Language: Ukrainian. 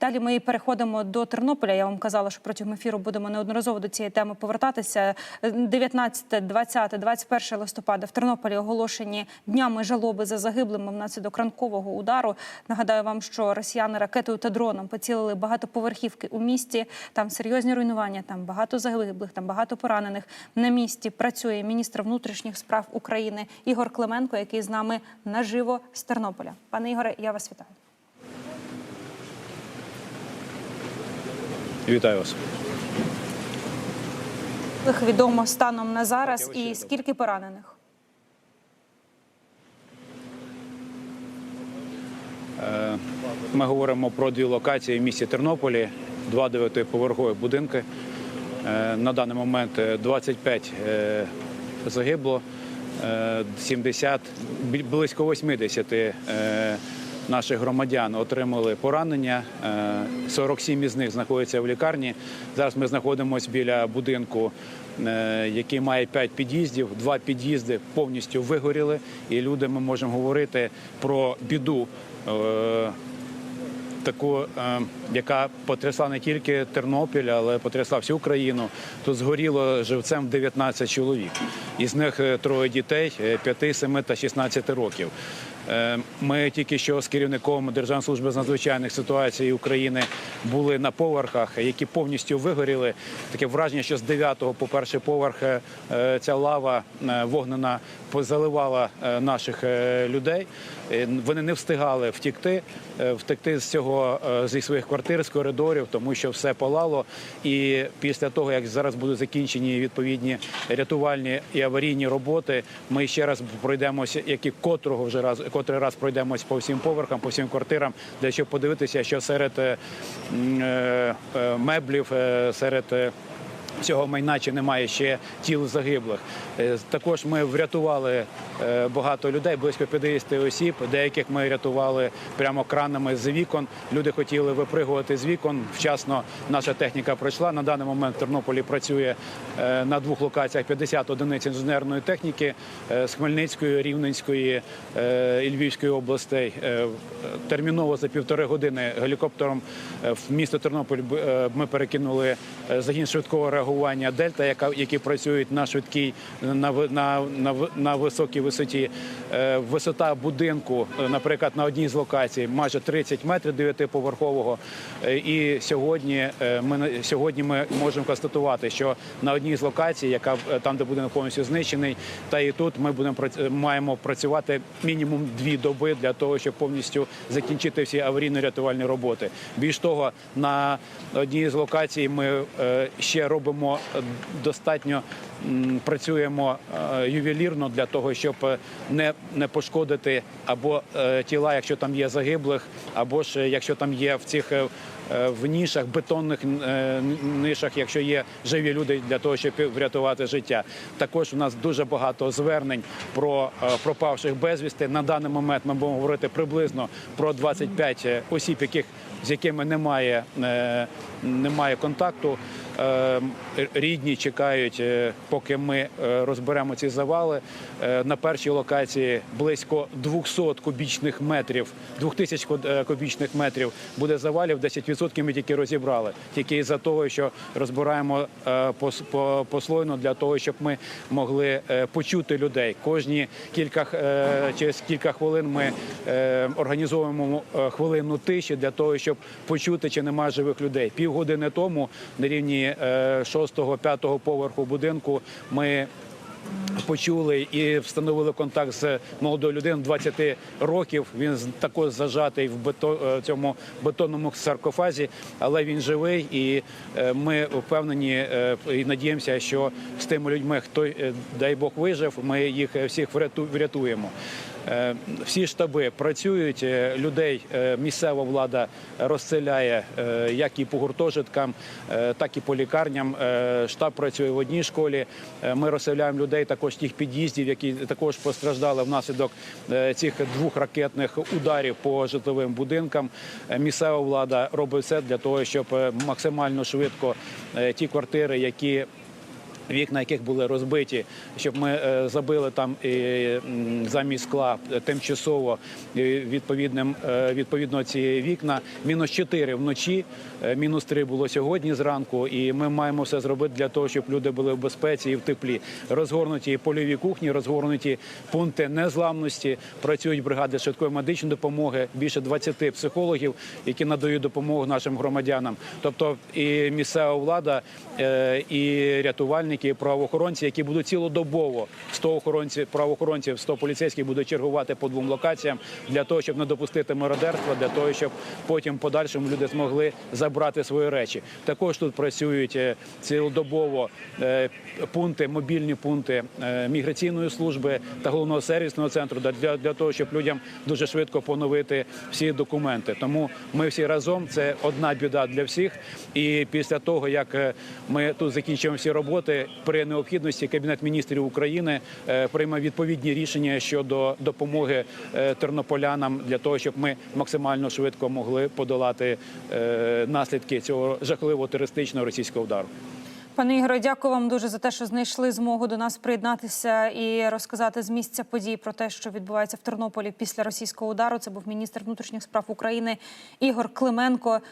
Далі ми переходимо до Тернополя. Я вам казала, що протягом ефіру будемо неодноразово до цієї теми повертатися. 19, 20, 21 листопада в Тернополі оголошені днями жалоби за загиблими внаслідок ранкового удару. Нагадаю вам, що росіяни ракетою та дроном поцілили багатоповерхівки у місті. Там серйозні руйнування, там багато загиблих, там багато поранених. На місці працює міністр внутрішніх справ України Ігор Клименко, який з нами наживо з Тернополя. Пане Ігоре, я вас вітаю. Вітаю вас. Відомо станом на зараз і скільки поранених? Ми говоримо про дві локації в місті Тернополі, два дев'ятиповерхові будинки. Е, На даний момент е, 25 е, загибло, е, 70, близько 80 е, наших громадян отримали поранення. е, 47 із них знаходяться в лікарні. Зараз ми знаходимося біля будинку, е, який має 5 під'їздів. Два під'їзди повністю вигоріли, і люди ми можемо говорити про біду. е, таку, е, яка потрясла не тільки Тернопіль, але потрясла всю країну. Тут згоріло живцем 19 чоловік. Із них е, троє дітей 5, 7 та 16 років. Е, Ми тільки що з керівником Державної служби з надзвичайних ситуацій України були на поверхах, які повністю вигоріли. Таке враження, що з 9 по перший поверх е, ця лава е, вогнена позаливала е, наших людей. Вони не встигали втікти, втекти з цього зі своїх квартир, з коридорів, тому що все палало. І після того, як зараз будуть закінчені відповідні рятувальні і аварійні роботи, ми ще раз пройдемося, як і котрого вже раз, котрий раз пройдемось по всім поверхам, по всім квартирам, для щоб подивитися, що серед е, е, е, меблів, серед Цього майна чи немає ще тіл загиблих. Е, Також ми врятували е, багато людей, близько 50 осіб. Деяких ми рятували прямо кранами з вікон. Люди хотіли випригувати з вікон. Вчасно наша техніка пройшла. На даний момент в Тернополі працює е, на двох локаціях 50 одиниць інженерної техніки з Хмельницької, Рівненської і Львівської областей. Терміново за півтори години гелікоптером в місто Тернополь ми перекинули загін швидкого реагування Дельта, яка які працюють на швидкій на на, на, на високій висоті. Е, Висота будинку, е, наприклад, на одній з локацій майже 30 метрів дев'ятиповерхового. Е, І сьогодні е, ми сьогодні ми можемо констатувати, що на одній з локацій, яка е, там, де будинок повністю знищений, та і тут ми будемо маємо працювати мінімум дві доби для того, щоб повністю закінчити всі аварійно-рятувальні роботи. Більш того, на одній з локацій ми е, ще робимо е, достатньо. Працюємо е, ювелірно для того, щоб е, не, не пошкодити або тіла, якщо там є загиблих, або ж якщо там є в цих в нішах, бетонних нишах, якщо є живі люди для того, щоб врятувати життя. Також у нас дуже багато звернень про пропавших безвісти. На даний момент ми будемо говорити приблизно про 25 осіб, яких з якими немає, немає контакту. Е, Рідні чекають, е, поки ми е, розберемо ці завали. На першій локації близько 200 кубічних метрів, 2000 куб- е, кубічних метрів буде завалів. 10% ми тільки розібрали. Тільки із-за того, що розбираємо пос- послойно для того, щоб ми могли почути людей. Кожні кілька через кілька хвилин ми організовуємо хвилину тиші для того, щоб почути, чи немає живих людей. Півгодини тому на рівні 6-5 поверху будинку ми почули і встановили контакт з молодою людиною 20 років. Він також зажатий в бето, е, цьому бетонному саркофазі, але він живий, і е, ми впевнені е, і надіємося, що з тими людьми, хто дай Бог вижив, ми їх всіх вряту- врятуємо. Е, Всі штаби працюють, е, людей е, місцева влада розселяє як і по гуртожиткам, так і по лікарням. Штаб працює в одній школі. Ми розселяємо людей також тих під'їздів, які також постраждали внаслідок цих двох ракетних ударів по житловим будинкам. Місцева влада робить все для того, щоб максимально швидко ті квартири, які вікна яких були розбиті, щоб ми е, забили там замість скла тимчасово відповідним е, відповідно ці вікна. Мінус 4 вночі, е, мінус 3 було сьогодні зранку. І ми маємо все зробити для того, щоб люди були в безпеці і в теплі. Розгорнуті польові кухні, розгорнуті пункти незламності. Працюють бригади швидкої медичної допомоги. Більше 20 психологів, які надають допомогу нашим громадянам. Тобто і місцева влада, і рятувальники, і правоохоронці, які будуть цілодобово 100 охоронців, правоохоронців, 100 поліцейських будуть чергувати по двом локаціям для того, щоб не допустити мародерства, для того, щоб потім подальшому люди змогли забрати свої речі. Також тут працюють е, цілодобово е, пункти, мобільні пункти е, міграційної служби та головного сервісного центру для, для того, щоб людям дуже швидко поновити всі документи. Тому ми всі разом це одна біда для всіх. І після того, як ми тут закінчимо всі роботи, при необхідності Кабінет міністрів України е, прийме відповідні рішення щодо допомоги е, тернополянам для того, щоб ми максимально швидко могли подолати е, наслідки цього жахливого терористичного російського удару. Пане Ігоре, дякую вам дуже за те, що знайшли змогу до нас приєднатися і розказати з місця подій про те, що відбувається в Тернополі після російського удару. Це був міністр внутрішніх справ України Ігор Клименко.